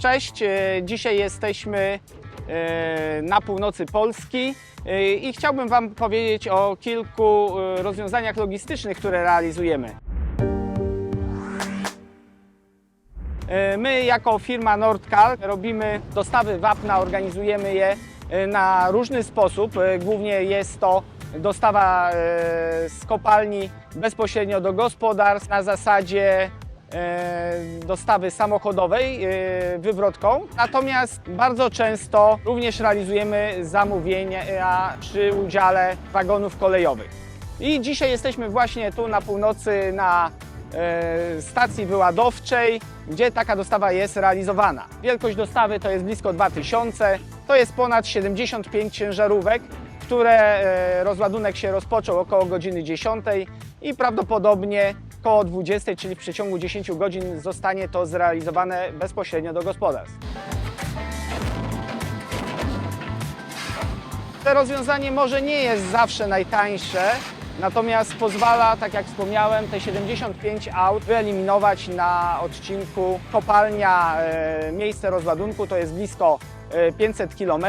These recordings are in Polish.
Cześć, e, dzisiaj jesteśmy e, na północy Polski e, i chciałbym Wam powiedzieć o kilku rozwiązaniach logistycznych, które realizujemy. My jako firma Nordcal robimy dostawy wapna, organizujemy je na różny sposób. Głównie jest to dostawa z kopalni bezpośrednio do gospodarstw na zasadzie dostawy samochodowej e, wywrotką. Natomiast bardzo często również realizujemy zamówienia przy udziale wagonów kolejowych. I dzisiaj jesteśmy właśnie tu na północy na e, stacji wyładowczej, gdzie taka dostawa jest realizowana. Wielkość dostawy to jest blisko 2000, to jest ponad 75 ciężarówek, które e, rozładunek się rozpoczął około godziny 10 i prawdopodobnie około 20, czyli w przeciągu 10 godzin zostanie to zrealizowane bezpośrednio do gospodarstw. To rozwiązanie może nie jest zawsze najtańsze, natomiast pozwala, tak jak wspomniałem, te 75 aut wyeliminować na odcinku kopalnia, e, miejsce rozładunku, to jest blisko e, 500 km.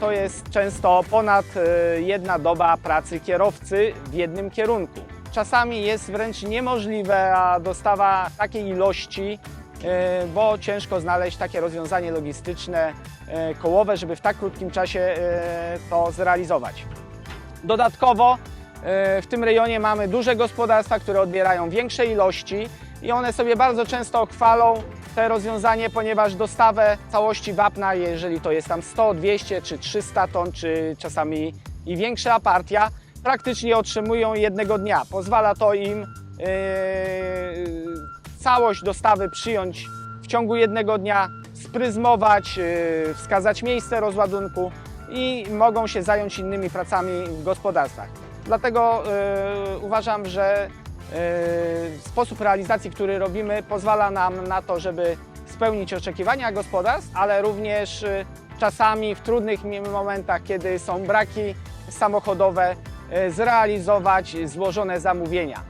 To jest często ponad e, jedna doba pracy kierowcy w jednym kierunku. Czasami jest wręcz niemożliwe a dostawa takiej ilości e, bo ciężko znaleźć takie rozwiązanie logistyczne e, kołowe, żeby w tak krótkim czasie e, to zrealizować. Dodatkowo w tym rejonie mamy duże gospodarstwa, które odbierają większe ilości i one sobie bardzo często chwalą te rozwiązanie, ponieważ dostawę całości wapna, jeżeli to jest tam 100, 200 czy 300 ton, czy czasami i większa partia, praktycznie otrzymują jednego dnia. Pozwala to im e, całość dostawy przyjąć w ciągu jednego dnia, spryzmować, e, wskazać miejsce rozładunku i mogą się zająć innymi pracami w gospodarstwach. Dlatego e, uważam, że sposób realizacji, który robimy, pozwala nam na to, żeby spełnić oczekiwania gospodarstw, ale również czasami w trudnych momentach, kiedy są braki samochodowe, zrealizować złożone zamówienia.